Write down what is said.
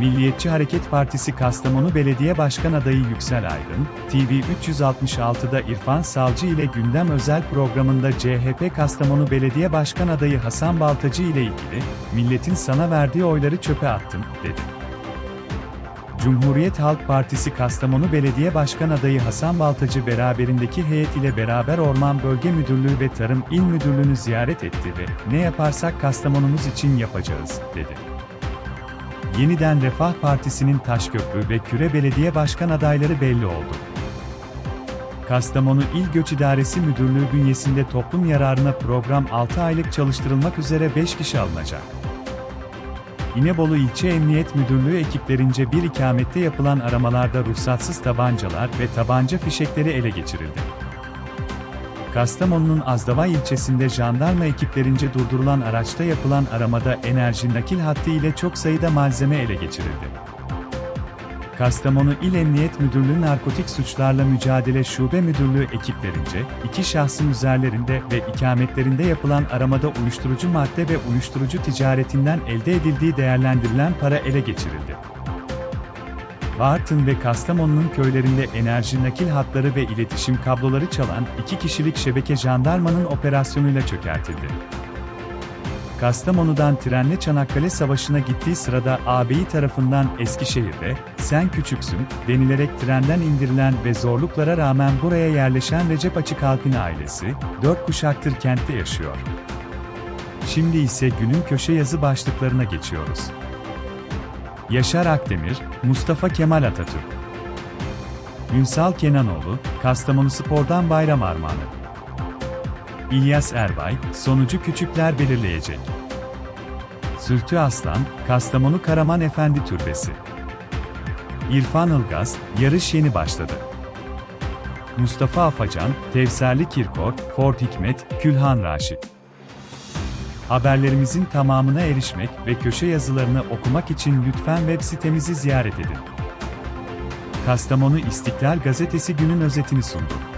Milliyetçi Hareket Partisi Kastamonu Belediye Başkan Adayı Yüksel Aydın, TV 366'da İrfan Savcı ile Gündem Özel programında CHP Kastamonu Belediye Başkan Adayı Hasan Baltacı ile ilgili, milletin sana verdiği oyları çöpe attım, dedi. Cumhuriyet Halk Partisi Kastamonu Belediye Başkan Adayı Hasan Baltacı beraberindeki heyet ile beraber Orman Bölge Müdürlüğü ve Tarım İl Müdürlüğü'nü ziyaret etti ve ne yaparsak Kastamonumuz için yapacağız, dedi. Yeniden Refah Partisi'nin Taşköprü ve Küre Belediye Başkan adayları belli oldu. Kastamonu İl Göç İdaresi Müdürlüğü bünyesinde toplum yararına program 6 aylık çalıştırılmak üzere 5 kişi alınacak. İnebolu İlçe Emniyet Müdürlüğü ekiplerince bir ikamette yapılan aramalarda ruhsatsız tabancalar ve tabanca fişekleri ele geçirildi. Kastamonu'nun Azdava ilçesinde jandarma ekiplerince durdurulan araçta yapılan aramada enerji nakil hattı ile çok sayıda malzeme ele geçirildi. Kastamonu İl Emniyet Müdürlüğü Narkotik Suçlarla Mücadele Şube Müdürlüğü ekiplerince, iki şahsın üzerlerinde ve ikametlerinde yapılan aramada uyuşturucu madde ve uyuşturucu ticaretinden elde edildiği değerlendirilen para ele geçirildi. Bartın ve Kastamonu'nun köylerinde enerji nakil hatları ve iletişim kabloları çalan iki kişilik şebeke jandarmanın operasyonuyla çökertildi. Kastamonu'dan trenle Çanakkale Savaşı'na gittiği sırada ağabeyi tarafından Eskişehir'de, sen küçüksün, denilerek trenden indirilen ve zorluklara rağmen buraya yerleşen Recep Açıkalp'in ailesi, dört kuşaktır kentte yaşıyor. Şimdi ise günün köşe yazı başlıklarına geçiyoruz. Yaşar Akdemir, Mustafa Kemal Atatürk. Ünsal Kenanoğlu, Kastamonu Spor'dan bayram armağanı. İlyas Erbay, sonucu küçükler belirleyecek. Sürtü Aslan, Kastamonu Karaman Efendi Türbesi. İrfan Ilgaz, yarış yeni başladı. Mustafa Afacan, Tevserli Kirkor, Fort Hikmet, Külhan Raşit. Haberlerimizin tamamına erişmek ve köşe yazılarını okumak için lütfen web sitemizi ziyaret edin. Kastamonu İstiklal Gazetesi günün özetini sundu.